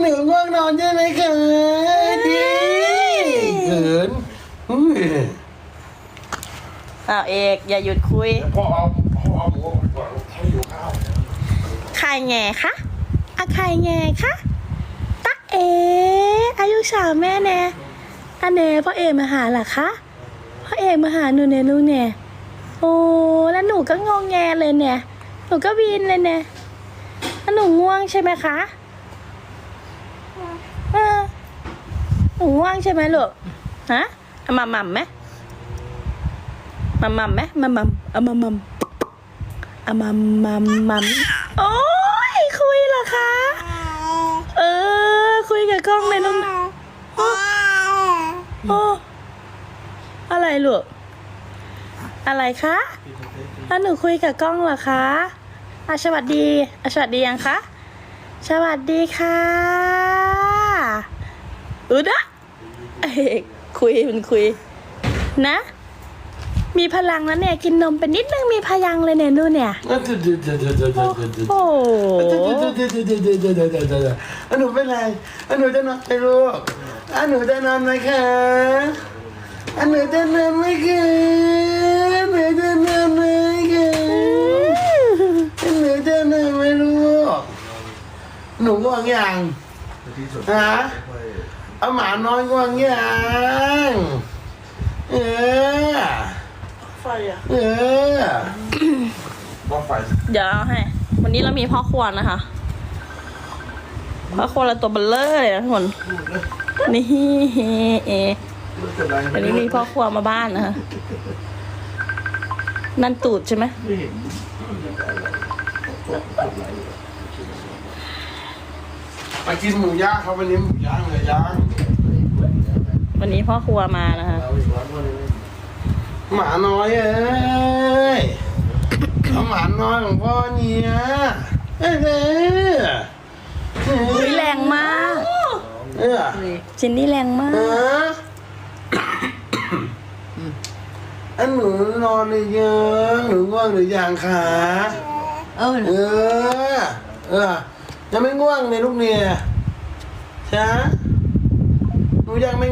หนูง่วงนอนใช่ไหมคะดีเขินอุ้ยอ้าวเอกอย่าหยุดคุย พ่อเอาพ่อเอาหมูออกไปก่อนให้อยู่ข้าวใครแง่คะอะใครแง่คะ ตักเอ อายุสามแม่แน่อันเน่พ่อเอกมาหาเหรอคะ พ่อเอกมาหาหนูเนี่ยลูกเนี่ย โอ้แล้วหนูก็งงแงเลยเนี่ย หนูก็วีนเลยเนี่ยแล้วหนูง่วงใช่ไหมคะเออ หนูง่วงใช่ไหมลูกฮะเอามาหม่ำไหมมาหม่ำไหมมาหม่ำเอามาหม่ำอะมัมมัมมัมโอ้ยคุยเหรอคะ เออ คุยกับกล้องเลยน้องโอ้โอ้อะไรลูกอะไรคะแล้วหนูคุยกับกล้องเหรอคะอะสวัสดีอะสวัสดียังคะ สวัสดีค่ะ อือนะคุยมันคุย นะ มีพลังแล้วเนี่ย กินนมไปนิดนึงมีพยังเลยเนี่ยนู่นเนี่ยโอ้โหหนูเป็นไรหนูจะนอนไปลูกหนูจะนอนไหมคะหนูจะนอนไหมคะหนูจะนอนไหมคะหนูจะนอนไหมลูกหนูง่วงยังฮะ เอาหมาน้อยง่วงยังเออ ไฟอะเออ ว่าไฟเดี๋ยวเอาให้ วันนี้เรามีพ่อครัวนะคะ พ่อครัวเราตัวเบลเลอร์เลยนะทุกคน นี่เอวันนี้มีพ่อครัวมาบ้านนะคะ นั่นตูดใช่ไหมไป กินหมูย่างครับวันนี้หมูย่างเลยย่างวันนี้พ่อครัวมานะคะ หมาน้อยเอ้ยเอาหมาน้อยของพ่อเนี่ยเอ้ยเอ้ยเอ้อุ้ยยแรงมาก เออจินนี่แรงมาเอก ออันหนูนอนหรือยังหนูง่วงหรือยังคะ เออ เออ เออ ยังไม่ง่วงเลยลูกเนี่ยช้าหนูยังไม่